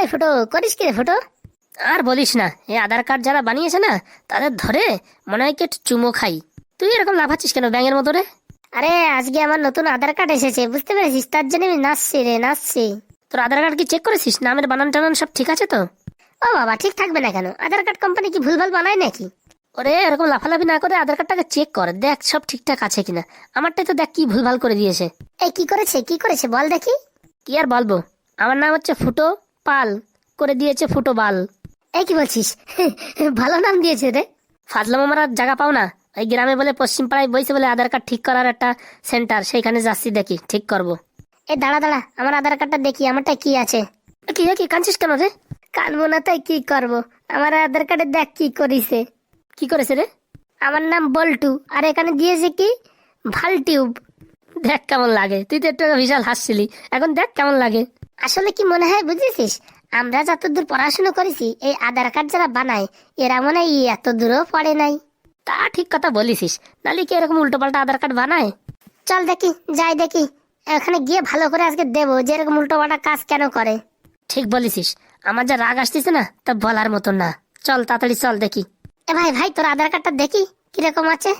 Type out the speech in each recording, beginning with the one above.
এই ফুটো করিস কি রে ফুটো? আর বলিস না এই আধার কার্ড যারা বানিয়েছে না তাদের ধরে মনে হয় কি একটু চুমো খাই। তুই এরকম লাফাচ্ছিস কেন ব্যাঙের মতো রে? আরে আজকে আমার নতুন আধার কার্ড এসেছে বুঝতে পেরেছিস? তার জন্য আমি নাচছি রে নাচছি। তোর আধার কার্ড কি চেক করেছিস? নামের বানান টানান সব ঠিক আছে তো? ও বাবা ঠিক থাকবে না কেন? আধার কার্ড কোম্পানি কি ভুলভাল বানায় নাকি? ওরে এরকম লাফালাফি না করে আধার কার্ডটাকে চেক কর দেখ সব ঠিকঠাক আছে কিনা। আমারটাই তো দেখ কি ভুলভাল করে দিয়েছে। এই কি করেছে? কি করেছে? বল দেখি। কি আর বলব? আমার নাম হচ্ছে ফুটো পাল করে দিয়েছে ফুটো বাল। এই কি বলছিস? ভালো নাম দিয়েছে রে। ফাজলাম আমার আর জায়গা পাও না? এই গ্রামে বলে পশ্চিম পাড়ায় বইছে বলে আধার কার্ড ঠিক করার একটা সেন্টার, সেইখানে যাচ্ছি দেখি, ঠিক করব। এ দাঁড়া দাঁড়া, আমার আধার কার্ডটা দেখি, আমারটা কি আছে? কি কি কাঁদছিস কেন রে? কানবো না তাই কি করব? আমার আধার কার্ডে দেখ কি করিছে। কি করেছে রে? আমার নাম বল্টু, আর এখানে দিয়েছে কি? ভালো টিউব দেখ কেমন লাগে, তুই তো একটু বিশাল হাসছিলি, এখন দেখ কেমন লাগে। আসলে কি মনে হয় বুঝেছিস? আমরা যতদূর পড়াশোনা করেছি এই আধার কার্ড যারা বানায় এরা মনে হয় এত দূরও পড়ে নাই। তা ঠিক কথা বলিসিস নালে কি এরকম উল্টো পাল্টা আধার কার্ড বানায়? চল দেখি যাই দেখি। এখানে গিয়ে ভালো করে আজকে দেবো যে এরকম উল্টো পাল্টা কাজ কেন করে। ঠিক বলিসিস আমার যা রাগ আসতেছে না তা বলার মতন না। চল তাড়াতাড়ি চল দেখি। এ ভাই ভাই তোর আধার কার্ডটা দেখি কীরকম আছে?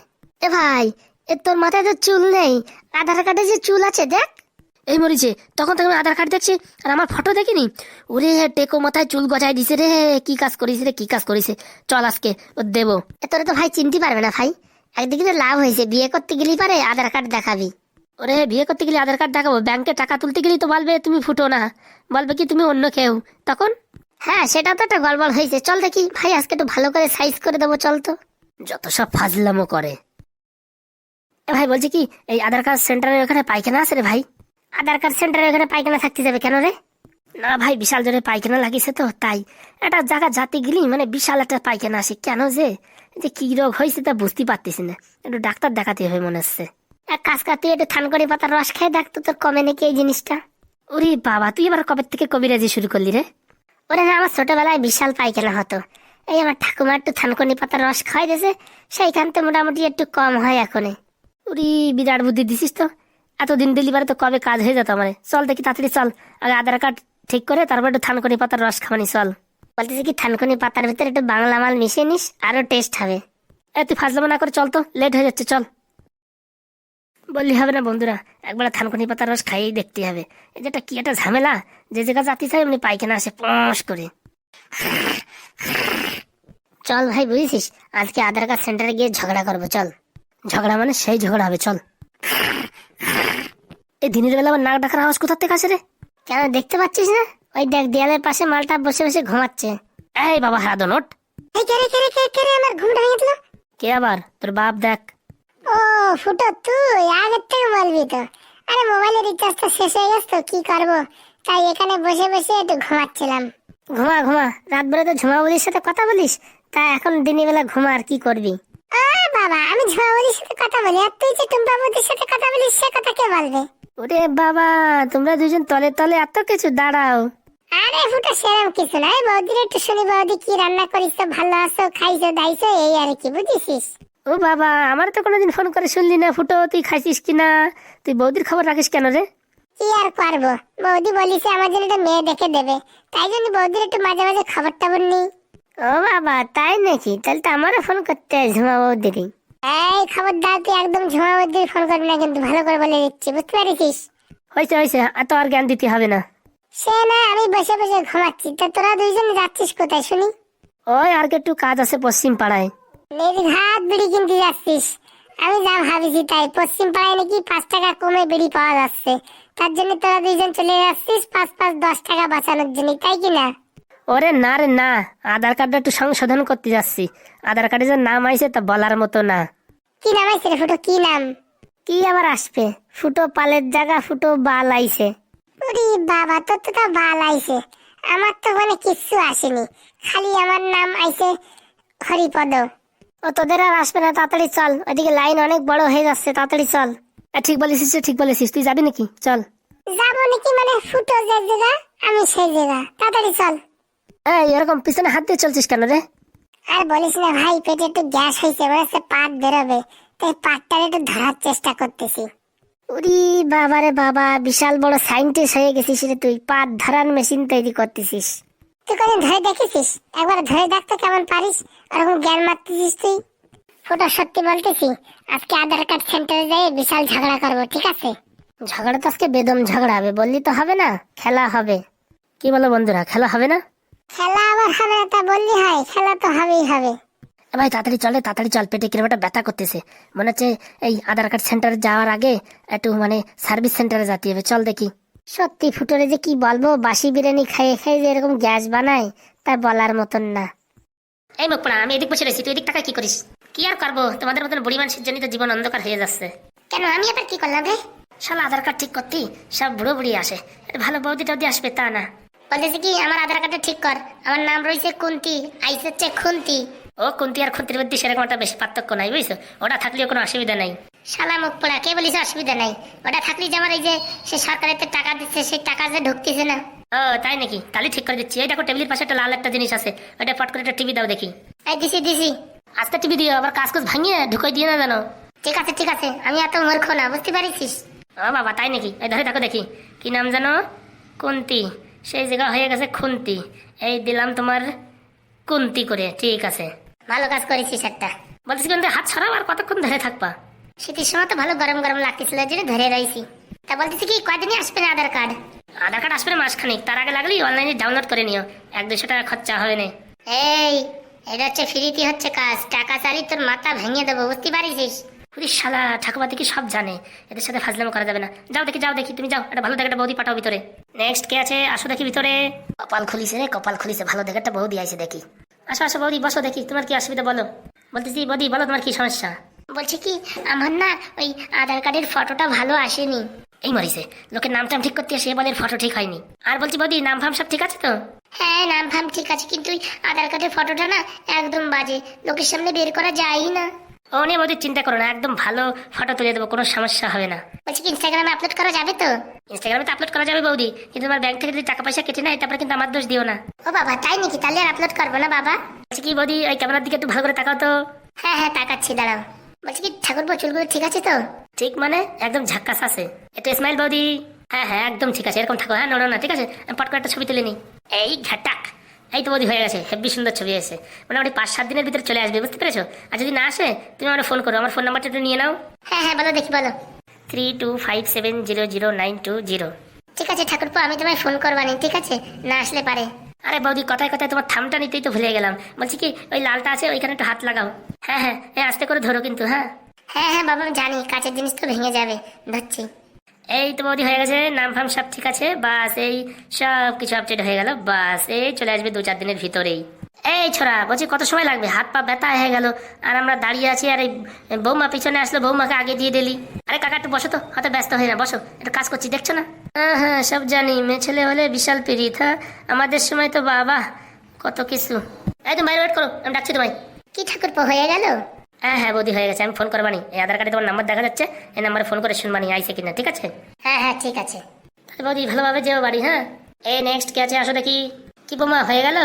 এ ভাই এ তোর মাথায় তো চুল নেই। আধার কার্ডে যে চুল আছে দেখ। এই মরিছে তখন আমি আধার কার্ড দেখছি, আর আমার ফটো দেখিনি। ওরে, টেকো মাথায় চুল গজায় দিছে রে, কি কাজ করিস রে, কি কাজ করিস চল আজকে, ও দেবো। তোরা তো ভাই চিনতে পারবে না ভাই। একদিকে তো লাভ হয়েছে, বিয়ে করতে গেলেই পারে আধার কার্ড দেখাবি। ওরে, বিয়ে করতে গেলে আধার কার্ড দেখাবো ব্যাংকে টাকা তুলতে গেলেই তো বলবে তুমি ফুটো না। বলবে কি তুমি অন্য কেউ। তখন? হ্যাঁ সেটা তো একটা গড়বড় হয়েছে। চল দেখি, ভাই আজকে একটু ভালো করে সাইজ করে দেবো, চল তো। যত সব ফাজলামো করে। ভাই, বলছি কি, এই আধার কার্ড সেন্টারের ওখানে পায়খানা আছে রে ভাই? আধার কার্ড সেন্টারে ওখানে পায়খানা থাকতে যাবে কেন রে? না ভাই বিশাল জোরে পায়খানা লাগিয়েছে তো তাই। একটা জায়গা জাতি গেলি মানে বিশাল একটা পায়খানা আসে কেন যে? যে কি রোগ হয়েছে তা বুঝতে পারতেছি না। একটু ডাক্তার দেখাতে হবে মনে হচ্ছে। এক কাজ করতে একটু থানকড়ি পাতার রস খাই দেখ তো তোর কমে নাকি এই জিনিসটা। ওরে বাবা তুই এবার কবে থেকে কবিরাজি শুরু করলি রে? ওরে না আমার ছোটবেলায় বিশাল পায়খানা হতো। এই আমার ঠাকুমা একটু থানকনি পাতার রস খাই দিয়েছে সেইখান থেকে মোটামুটি একটু কম হয় এখনই। উরি বিরাট বুদ্ধি দিছিস তো। এতদিন ডেলিভারি তো কবে কাজ হয়ে যেত আমার? চল দেখি তাড়াতাড়ি চল। আগে আধার কার্ড ঠিক করে তারপর একটু থানকনি পাতার রস খাওয়ানি চল। বলতেছি কি, থানকনি পাতার ভিতরে একটু বাংলা মাল মিশিয়ে নিস, আরও টেস্ট হবে। এ, তুই ফাজলামো না করে চল তো লেট হয়ে যাচ্ছে, চল। বললি হবে না বন্ধুরা একবার থানকুনি পাতার রস খাইয়েই দেখতে হবে। এই যেটা কি একটা ঝামেলা, যে জায়গা জাতি চাই এমনি পায়খানা আসে পস করে। চল ভাই, বুঝেছিস? আজকে আধার কার্ড সেন্টারে গিয়ে ঝগড়া করব, চল। ঝগড়া মানে সেই ঝগড়া হবে, চল। এই দিনের বেলা আবার নাক ডাকার আওয়াজ কোথার থেকে আসে রে? কেন দেখতে পাচ্ছিস না? ওই দেখ দেয়ালের পাশে মালটা বসে বসে ঘুমাচ্ছে। এই বাবা হারাদো নোট। এই কে রে কে রে কে কে রে আমার ঘুমটা ভেঙে দিল? কে আবার? তোর বাপ দেখ। ও ফুটো তুই আগের থেকে বলবি তো। আরে মোবাইলের রিচার্জটা শেষ হয়ে গেছে তো কি করব? তাই এখানে বসে বসে একটু ঘুমাচ্ছিলাম। ঘুমা ঘুমা। রাত বেলা তো ঝুমাবুদির সাথে কথা বলিস? তা এখন দিনের বেলা ঘুমা আর কি করবি? ও বাবা আমি ঝুমাবুদির সাথে কথা বলি আর তুই যে টুম্পাবুদির সাথে কথা বলিস সে কথা কে বলবে? ওরে বাবা তোমরা দুজন তলে তলে এত কিছু দাঁড়াও। আরে ফুটো সেরম কিছু নাই বৌদির একটু শুনি বৌদি কি রান্না করিস ভালো আছো খাইছো দাইছো এই আর কি বুঝেছিস? ও বাবা আমার তো কোনোদিন ফোন করে শুনলি না ফুটো তুই খাইছিস কিনা তুই বৌদির খবর রাখিস কেন রে? কি আর করব? বৌদি বলিছে আমার জন্য একটা মেয়ে দেখে দেবে। তাই জন্য বৌদির একটু মাঝে মাঝে খবর টবর নিই ও বাবা তাই নাকি? তাহলে তো আমারও ফোন করতে হয় ঝুমা বৌদিরই এই খবরদার তুই একদম ঝুমা ফোন করবি না কিন্তু ভালো করে বলে দিচ্ছি বুঝতে পেরেছিস? হয়েছে হয়েছে এত আর জ্ঞান দিতে হবে না। সে না আমি বসে বসে ঘুমাচ্ছি। তা তোরা দুইজন যাচ্ছিস কোথায় শুনি? ওই আর একটু কাজ আছে পশ্চিম পাড়ায়। নির্ঘাত বিড়ি কিনতে যাচ্ছিস। আমি যা ভাবিছি তাই। পশ্চিম পাড়ায় নাকি পাঁচ টাকা কমে বিড়ি পাওয়া যাচ্ছে। তার জন্য তোরা দুইজন চলে যাচ্ছিস পাঁচ পাঁচ দশ টাকা বাঁচানোর জন্য তাই কি না? ওরে না রে না আধার কার্ডটা একটু সংশোধন করতে যাচ্ছি। আধার কার্ডে যে নাম আইছে তা বলার মতো না। কি নাম রে ফুটো কি নাম? কি আবার আসবে? ফুটো পালের জায়গা ফুটো বাল আইছে। ওরে বাবা তোর তো তা ভালো আইছে। আমার তো ওখানে কিচ্ছু আসেনি। খালি আমার নাম আইছে হরিপদ। ও তোদের আর আসবে না তাড়াতাড়ি চল। ওইদিকে লাইন অনেক বড় হয়ে যাচ্ছে তাড়াতাড়ি চল। ঠিক বলেছিস ঠিক বলেছিস। তুই যাবি নাকি? চল। যাব নাকি মানে ফুটো যে জায়গা আমি সেই জায়গা। তাড়াতাড়ি চল। এই এরকম পিছনে হাত দিয়ে চলছিস কেন রে? আর বলিস না ভাই পেটে একটু গ্যাস হয়েছে পাট বেরোবে। তাই একটু ধরার চেষ্টা করতেছি। উরি বাবা রে বাবা বিশাল বড় সাইন্টিস্ট হয়ে গেছিস রে তুই। পাত ধরার মেশিন তৈরি করতেছিস। তুই ধরে দেখেছিস? একবার ধরে দেখতে কেমন পারিস ওরকম জ্ঞান মারতেছিস তুই। ফুটো সত্যি বলতেছি আজকে আধার কার্ড সেন্টারে যাই বিশাল ঝগড়া করব ঠিক আছে? ঝগড়া তো আজকে বেদম ঝগড়া হবে বললি তো হবে না খেলা হবে। কি বলো বন্ধুরা খেলা হবে না? খেলা আবার হবে তা বললি হয় খেলা তো হবেই হবে। এ ভাই তাড়াতাড়ি চলে তাড়াতাড়ি চল পেটে কিরম একটা ব্যথা করতেছে। মনে হচ্ছে এই আধার কার্ড সেন্টারে যাওয়ার আগে একটু মানে সার্ভিস সেন্টারে যেতে হবে চল দেখি। সত্যি ফুটোরে যে কি বলব বাসি বিরিয়ানি খাইয়ে খাইয়ে যে এরকম গ্যাস বানায় তা বলার মতন না। এই মুখ আমি এদিক বসে রয়েছি তুই এদিক টাকা কি করিস? কি আর করব? তোমাদের মতন বুড়ি মানুষের জন্য তো জীবন অন্ধকার হয়ে যাচ্ছে। কেন আমি আবার কি করলাম রে? শালা আধার কার্ড ঠিক করতি সব বুড়ো বুড়ি আসে। ভালো বৌদি টৌদি আসবে তা না। বলতেছি কি আমার আধার কার্ডটা ঠিক কর। আমার নাম রয়েছে কুন্তি আইসে হচ্ছে খুন্তি। ও কুন্তি আর খুন্তির মধ্যে সেরকম একটা বেশি পার্থক্য নাই বুঝছ? ওটা থাকলেও কোনো অসুবিধা নাই। শালা মুখ পোড়া কে বলিস অসুবিধা নাই? ওটা থাকলে যে আমার এই যে সে সরকারের টাকা দিচ্ছে সেই টাকা যে ঢুকতেছে না। ও তাই নাকি? তাহলে ঠিক করে দিচ্ছি। এই দেখো টেবিলের পাশে একটা লাল একটা জিনিস আছে। ওটা ফট করে একটা টিভি দাও দেখি। এই দিছি দিছি। আজকে টিভি দিও আবার কাজ কাজ ভাঙিয়ে ঢুকাই দিয়ে না জানো ঠিক আছে ঠিক আছে। আমি এত মূর্খ না বুঝতে পারিস ও বাবা তাই নাকি? এই ধরে দেখো দেখি। কি নাম জানো কুন্তি। সেই জায়গা হয়ে গেছে খুন্তি। এই দিলাম তোমার কুন্তি করে ঠিক আছে। ভালো কাজ করেছিস একটা। বলতেছি কিন্তু হাত ছাড়াও আর কতক্ষণ ধরে থাকবা? শীতের সময় তো ভালো গরম গরম লাগতেছিল জন্য ধরে রয়েছি। তা বলতেছি কি কয়দিনই আসবে না আধার কার্ড? আধার কার্ড আসবে না মাসখানিক তার আগে লাগলেই অনলাইনে ডাউনলোড করে নিও। এক দুশো টাকা খরচা হবে না। এই এটা হচ্ছে ফ্রিতে হচ্ছে কাজ টাকা চালি তোর মাথা ভেঙে দেবো বুঝতে পারিস পুরি শালা ঠাকুমা দেখি সব জানে। এদের সাথে ফাজলামো করা যাবে না। যাও দেখি যাও দেখি। তুমি যাও, একটা ভালো দেখে একটা বৌদি পাঠাও ভিতরে। নেক্সট কে আছে? আসো দেখি ভিতরে। কপাল খুলিছে রে, কপাল খুলিছে। ভালো দেখে একটা বৌদি আইছে দেখি। আসো আসো বৌদি, বসো দেখি। তোমার কি অসুবিধা বলো? বলতেছি, বৌদি, বলো তোমার কি সমস্যা? বলছি কি, আমার না ওই আধার কার্ডের ফটোটা ভালো আসেনি। এই মরিছে, লোকের নাম টাম ঠিক করতে সে বলে ফটো ঠিক হয়নি। আর বলছি বৌদি, নাম ফাম সব ঠিক আছে তো? হ্যাঁ নাম ফাম ঠিক আছে, কিন্তু আধার কার্ডের ফটোটা না একদম বাজে। লোকের সামনে বের করা যায়ই না। ও নিয়ে বৌদি চিন্তা করো না একদম ভালো ফটো তুলে দেবো কোনো সমস্যা হবে না। বলছি কি ইনস্টাগ্রামে আপলোড করা যাবে তো? ইনস্টাগ্রামে তো আপলোড করা যাবে বৌদি কিন্তু তোমার ব্যাংক থেকে যদি টাকা পয়সা কেটে নেয় তারপরে কিন্তু আমার দোষ দিও না। ও বাবা তাই নাকি? তাহলে আর আপলোড করব না বাবা। বলছি কি বৌদি ওই ক্যামেরার দিকে একটু ভালো করে তাকাও তো। হ্যাঁ হ্যাঁ তাকাচ্ছি দাঁড়াও। বলছি কি ঠাকুর চুলগুলো ঠিক আছে তো? ঠিক মানে? একদম ঝাক্কাস আছে। একটু স্মাইল বৌদি। হ্যাঁ হ্যাঁ একদম ঠিক আছে এরকম থাকো। হ্যাঁ নড়ো না ঠিক আছে? আমি পট করে একটা ছবি তুলে নিই। এই ঘাটাক। এই তো বৌদি হয়ে গেছে হেব্বি সুন্দর ছবি এসে মোটামুটি পাঁচ সাত দিনের ভিতরে চলে আসবে বুঝতে পেরেছ? আর যদি না আসে তুমি আমার ফোন করো আমার ফোন নাম্বারটা একটু নিয়ে নাও। হ্যাঁ হ্যাঁ বলো দেখি বলো। Three two five seven zero zero nine two zero ঠিক আছে ঠাকুরপো আমি তোমায় ফোন করবানি ঠিক আছে? না আসলে পারে। আরে বৌদি কথায় কথায় তোমার থামটা নিতেই তো ভুলে গেলাম। বলছি কি ওই লালটা আছে ওইখানে একটু হাত লাগাও। হ্যাঁ হ্যাঁ হ্যাঁ আস্তে করে ধরো কিন্তু হ্যাঁ? হ্যাঁ হ্যাঁ বাবা আমি জানি কাঁচের জিনিস তো ভেঙে যাবে ধরছি। এই তো বৌদি হয়ে গেছে, নাম ফাম সব ঠিক আছে? বাস, এই সব কিছু আপডেট হয়ে গেল, বাস, এই চলে আসবে দু চার দিনের ভিতরেই। এই ছোড়া, বলছি কত সময় লাগবে? হাত পা ব্যথা হয়ে গেল, আর আমরা দাঁড়িয়ে আছি, আর এই বৌমা পিছনে আসলো, বৌমাকে আগে দিয়ে দিলি। আরে কাকা, একটু বসো তো হয়তো ব্যস্ত হয়ে না, বসো, একটু কাজ করছি, দেখছ না? হ্যাঁ হ্যাঁ সব জানি, মেয়ে ছেলে হলে বিশাল পিরিত হ্যাঁ? আমাদের সময় তো বাবা, কত কিছু। এই তুমি বাইরে ওয়েট করো, আমি ডাকছি তোমায়। কি ঠাকুরপো, হয়ে গেল? হ্যাঁ হ্যাঁ বৌদি হয়ে গেছে আমি ফোন করবানি। এই আধার কার্ডে তোমার নাম্বার দেখা যাচ্ছে এই নাম্বারে ফোন করে শুনবানি আইসে কিনা ঠিক আছে? হ্যাঁ হ্যাঁ ঠিক আছে। তাহলে বৌদি ভালোভাবে যেও বাড়ি হ্যাঁ? এ নেক্সট কে আছে আসো দেখি। কি বোমা হয়ে গেল?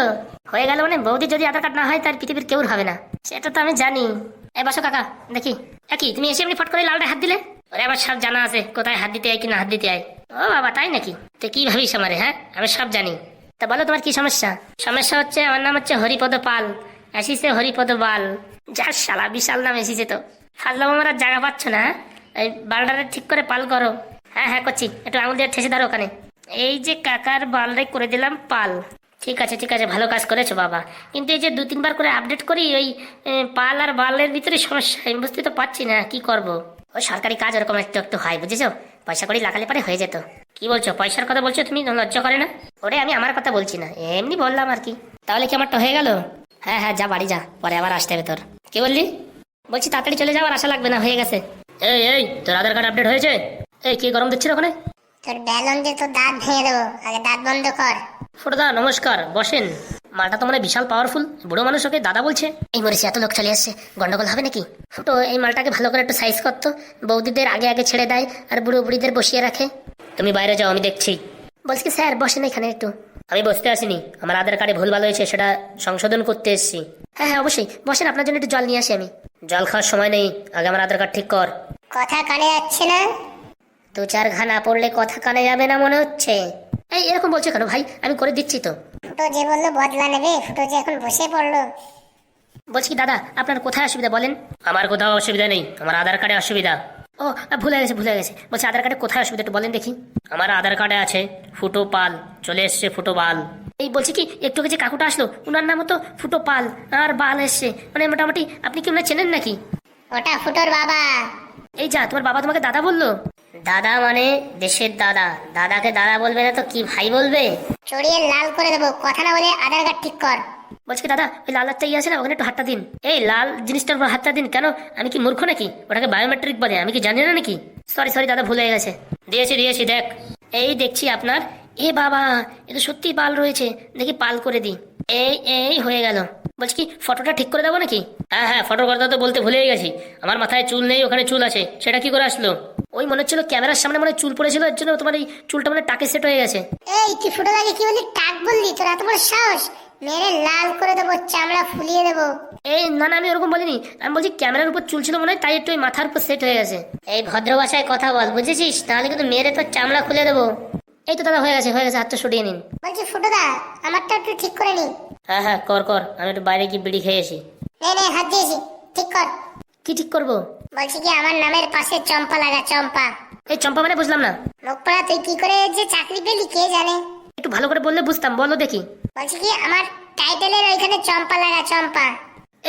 হয়ে গেল মানে বৌদি যদি আধার কার্ড না হয় তার পৃথিবীর কেউ হবে না। সেটা তো আমি জানি। এ বসো কাকা দেখি। একই তুমি এসে এমনি ফট করে লালটা হাত দিলে? ওরে আবার সব জানা আছে কোথায় হাত দিতে হয় কি না হাত দিতে হয় ও বাবা তাই নাকি? তো কি ভাবিস আমারে হ্যাঁ? আমি সব জানি। তা বলো তোমার কি সমস্যা? সমস্যা হচ্ছে আমার নাম হচ্ছে হরিপদ পাল। এসিছে হরিপদ বাল। যা শালা বিশাল নাম এসেছে তো। ফাজলাম আমার আর জায়গা পাচ্ছ না? এই বালটারে ঠিক করে পাল করো। হ্যাঁ হ্যাঁ করছি। একটু আঙুল দিয়ে ঠেসে ধরো ওখানে। এই যে কাকার বালরে করে দিলাম পাল। ঠিক আছে ঠিক আছে, ভালো কাজ করেছ বাবা। কিন্তু এই যে দু, তিনবার করে আপডেট করি, ওই পাল আর বালের ভিতরে সমস্যা। আমি বুঝতে তো পারছি না, কি করব? ওই সরকারি কাজ ওরকম একটু একটু হয়, বুঝেছ? পয়সা করে লাগালে পারে হয়ে যেত। কি বলছো? পয়সার কথা বলছো তুমি? লজ্জা করে না? ওরে, আমি আমার কথা বলছি না। এমনি বললাম আর কি। তাহলে কি আমারটা হয়ে গেল? হ্যাঁ হ্যাঁ যা বাড়ি যা। পরে আবার আসতে হবে তোর। কি বললি? বলছি তাড়াতাড়ি চলে যাওয়ার আশা লাগবে না হয়ে গেছে। এই এই তোর আধার কার্ড আপডেট হয়েছে? এই কি গরম দিচ্ছিল ওখানে? তোর ব্যালন দিয়ে তো দাঁত ভেঙে দেবো। আগে দাঁত বন্ধ কর। ফোটদা নমস্কার বসেন। মালটা তো মানে বিশাল পাওয়ারফুল বুড়ো মানুষ ওকে দাদা বলছে। এই মরেছে এত লোক চলে আসছে গন্ডগোল হবে নাকি? ফুটো এই মালটাকে ভালো করে একটু সাইজ করতো বৌদিদের আগে আগে ছেড়ে দেয় আর বুড়ো বুড়িদের বসিয়ে রাখে। তুমি বাইরে যাও আমি দেখছি। বলছি স্যার বসেন এখানে একটু। আমি বসতে আসিনি। আমার আধার কার্ডে ভুল ভালো হয়েছে সেটা সংশোধন করতে এসেছি। হ্যাঁ হ্যাঁ অবশ্যই। বসেন আপনার জন্য একটু জল নিয়ে আসি আমি। জল খাওয়ার সময় নেই। আগে আমার আধার কার্ড ঠিক কর। কথা কানে যাচ্ছে না? দু চার ঘা না পড়লে কথা কানে যাবে না মনে হচ্ছে। এই এরকম বলছো কেন ভাই? আমি করে দিচ্ছি তো। ফুটো যে বলল বদলা নেবে ফুটো যে এখন বসে পড়ল। বলছি দাদা আপনার কোথায় অসুবিধা বলেন? আমার কোথাও অসুবিধা নেই। আমার আধার কার্ডে অসুবিধা। ও ভুলে গেছে ভুলে গেছে। বলছি আধার কার্ডে কোথায় অসুবিধা একটু বলেন দেখি। আমার আধার কার্ডে আছে ফুটো পাল চলে এসছে ফুটো পাল এই বলছি কি একটু যে কাকুটা আসলো উনার নাম তো ফুটো পাল আর বাল এসছে। মানে মোটামুটি আপনি কি উনার চেনেন নাকি? ওটা ফুটোর বাবা। এই যা তোমার বাবা তোমাকে দাদা বলল? দাদা মানে দেশের দাদা। দাদাকে দাদা বলবে না তো কি ভাই বলবে? চড়িয়ে লাল করে দেবো। কথা না বলে আধার কার্ড ঠিক কর। বলছি দাদা, ওই লাল হাতটা ইয়ে আছে না, ওখানে একটু হাতটা দিন। এই লাল জিনিসটার উপর হাতটা দিন, কেন? আমি কি মূর্খ নাকি? ওটাকে বায়োমেট্রিক বলে, আমি কি জানি না নাকি? সরি সরি দাদা, ভুলে গেছে। দিয়েছি দিয়েছি, দেখ। এই দেখছি আপনার। এ বাবা, এ তো সত্যি পাল রয়েছে, দেখি পাল করে দিই। এই এই হয়ে গেল। বলছি কি, ফটোটা ঠিক করে দেবো নাকি? হ্যাঁ হ্যাঁ ফটোর কথা তো বলতে ভুলেই গেছি। আমার মাথায় চুল নেই, ওখানে চুল আছে, সেটা কি করে আসলো? ওই মনে হচ্ছিল ক্যামেরার সামনে মানে চুল পড়েছিল, এর জন্য তোমার এই চুলটা মানে টাকে সেট হয়ে গেছে। এই, তুই ফুটো দাকে কি বললি? টাক বললি, তোর এত বড় সাহস। মেরে লাল করে দেবো চামড়া ফুলিয়ে দেবো। এই না না আমি ওরকম বলিনি। আমি বলছি ক্যামেরার উপর চুল ছিল মনে হয় তাই একটু ওই মাথার উপর সেট হয়ে গেছে। এই ভদ্র ভাষায় কথা বল বুঝেছিস? তাহলে কিন্তু মেরে তোর চামড়া খুলে দেবো। এই তো দাদা হয়ে গেছে হয়ে গেছে হাতটা সরিয়ে নিন। বলছি ফুটো দা আমারটা একটু ঠিক করে নি। হ্যাঁ হ্যাঁ কর কর আমি একটু বাইরে গিয়ে বিড়ি খেয়েছি। নে নে হাত দিয়েছি ঠিক কর। কি ঠিক করব? বলছি কি আমার নামের পাশে চম্পা লাগা চম্পা। এই চম্পা মানে বুঝলাম না। মুখ পড়া তুই কি করে যে চাকরি পেলি কে জানে? একটু ভালো করে বললে বুঝতাম বলো দেখি। বলছি কি আমার টাইটেলের ওইখানে চম্পা লাগা চম্পা।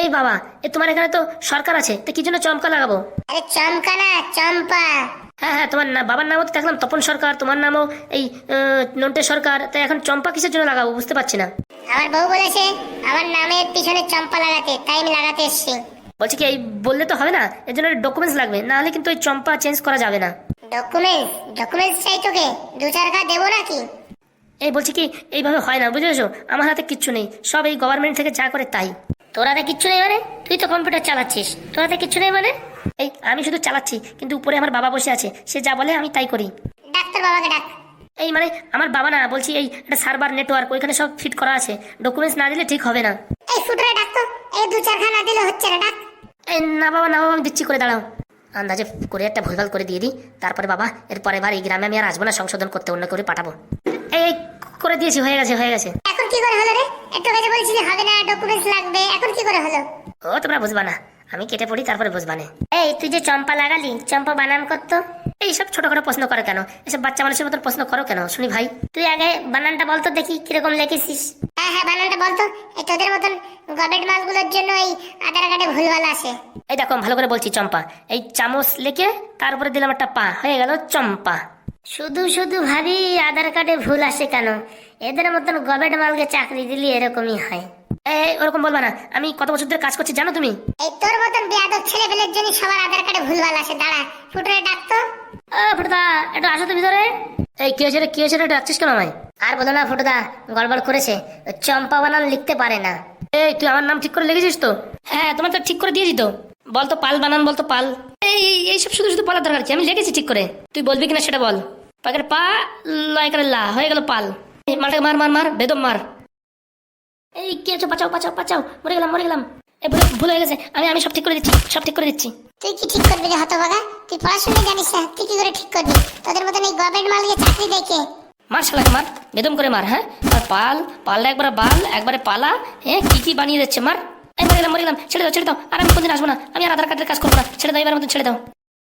এই বাবা এ তোমার এখানে তো সরকার আছে তো কি জন্য চমকা লাগাবো? আরে চমকা না চম্পা। হ্যাঁ হ্যাঁ তোমার না বাবার নামও তো দেখলাম তপন সরকার তোমার নামও এই আহ, নন্টে সরকার তাই এখন চম্পা কিসের জন্য লাগাবো বুঝতে পারছি না। আমার বউ বলেছে আমার নামের পিছনে চম্পা লাগাতে তাই আমি লাগাতে এসেছি। বলছি কি এই বললে তো হবে না এর জন্য ডকুমেন্টস লাগবে না হলে কিন্তু ওই চম্পা চেঞ্জ করা যাবে না। ডকুমেন্টস ডকুমেন্টস চাই তোকে? দু চার ঘা দেবো নাকি? এই বলছি কি এইভাবে হয় না বুঝেছ? আমার হাতে কিচ্ছু নেই। সব এই গভর্নমেন্ট থেকে যা করে তাই। তোর হাতে কিচ্ছু নেই মানে? তুই তো কম্পিউটার চালাচ্ছিস। তোর হাতে কিচ্ছু নেই মানে? এই আমি শুধু চালাচ্ছি কিন্তু উপরে আমার বাবা বসে আছে। সে যা বলে আমি তাই করি। ডাক্তার বাবাকে ডাক। এই মানে আমার বাবা না বলছি এই একটা সার্ভার নেটওয়ার্ক ওইখানে সব ফিট করা আছে। ডকুমেন্টস না দিলে ঠিক হবে না। এই ফুটরে ডাক তো। এই দু চার ঘা না দিলে হচ্ছে না ডাক। এই না বাবা না বাবা আমি দিচ্ছি করে দাঁড়াও। আন্দাজে করে একটা ভুলভাল করে দিয়ে দিই। তারপরে বাবা এর পরের বার এই গ্রামে আমি আর আসব না সংশোধন করতে অন্য করে পাঠাবো। এই করে দিয়েছি হয়ে গেছে হয়ে গেছে। এখন কি করে হলো রে? একটু আগে বলছিলি হবে না ডকুমেন্টস লাগবে। এখন কি করে হলো? ও তোমরা বুঝবা না। আমি কেটে পড়ি তারপরে বুঝবা না। এই তুই যে চম্পা লাগালি চম্পা বানান করতো? এই সব ছোটখাটো প্রশ্ন করো কেন? এসব বাচ্চা মানুষের মতন প্রশ্ন করো কেন? শুনি ভাই তুই আগে বানানটা বলতো দেখি কীরকম লিখেছিস। হ্যাঁ হ্যাঁ বানানটা বলতো। এই তোদের মতন গভর্নমেন্ট মালগুলোর জন্য এই আধার কার্ডে ভুলভাল আসে। এই দেখো ভালো করে বলছি চম্পা। এই চামচ লিখে তারপরে দিলাম একটা পা। হয়ে গেল চম্পা। শুধু শুধু ভাবি আধার কার্ডে ভুল আসে কেন? এদের মতন গভর্নমেন্ট মালকে চাকরি দিলি এরকমই হয়। এই ওরকম বলবা না। আমি কত বছর ধরে কাজ করছি জানো তুমি? এই তোর মতন বেয়াদব ছেলে পেলের জন্য সবার আধার কার্ডে ভুলভাল আসে দাঁড়া। ফুটরে ডাক তো। ও ফুটদা একটু আসো তো ভিতরে। এই কি হয়েছে কি হয়েছে রে ডাকছিস কেন আমায়? আর বলো না ফুটদা গড়বড় করেছে। চম্পা বানান লিখতে পারে না। এই তুই আমার নাম ঠিক করে লিখেছিস তো? হ্যাঁ তোমার তো ঠিক করে দিয়েছি তো। বল তো পাল বানান বল তো পাল। এই এই- এইসব শুধু শুধু বলার দরকার কি? আমি লিখেছি ঠিক করে। তুই বলবি কিনা সেটা বল। পাকের পা করে লা হয়ে গেল পাল। মালটাকে মার মার মার বেদম মার। এই কি হচ্ছে বাঁচাও বাঁচাও বাঁচাও। মরে গেলাম মরে গেলাম। এই ভুল ভুল হয়ে গেছে। আমি আমি সব ঠিক করে দিচ্ছি সব ঠিক করে দিচ্ছি। তুই কি ঠিক করবি রে হতভাগা? তুই পড়াশোনা জানিস না। তুই কি করে ঠিক করবি? তোদের মতন এই গভর্নমেন্ট মালকে চাকরি দেখে মার শালাকে মার বেদম করে মার হ্যাঁ? আর পাল পাল্লা একবারে বাল একবারে পালা হ্যাঁ? কি কি বানিয়ে দিচ্ছে মার? এই মরে গেলাম মরে গেলাম। ছেড়ে দাও ছেড়ে দাও। আর আমি কোনদিন আসব না। আমি আর আধার কার্ডের কাজ করব না। ছেড়ে দাও এবার মতন ছেড়ে দাও।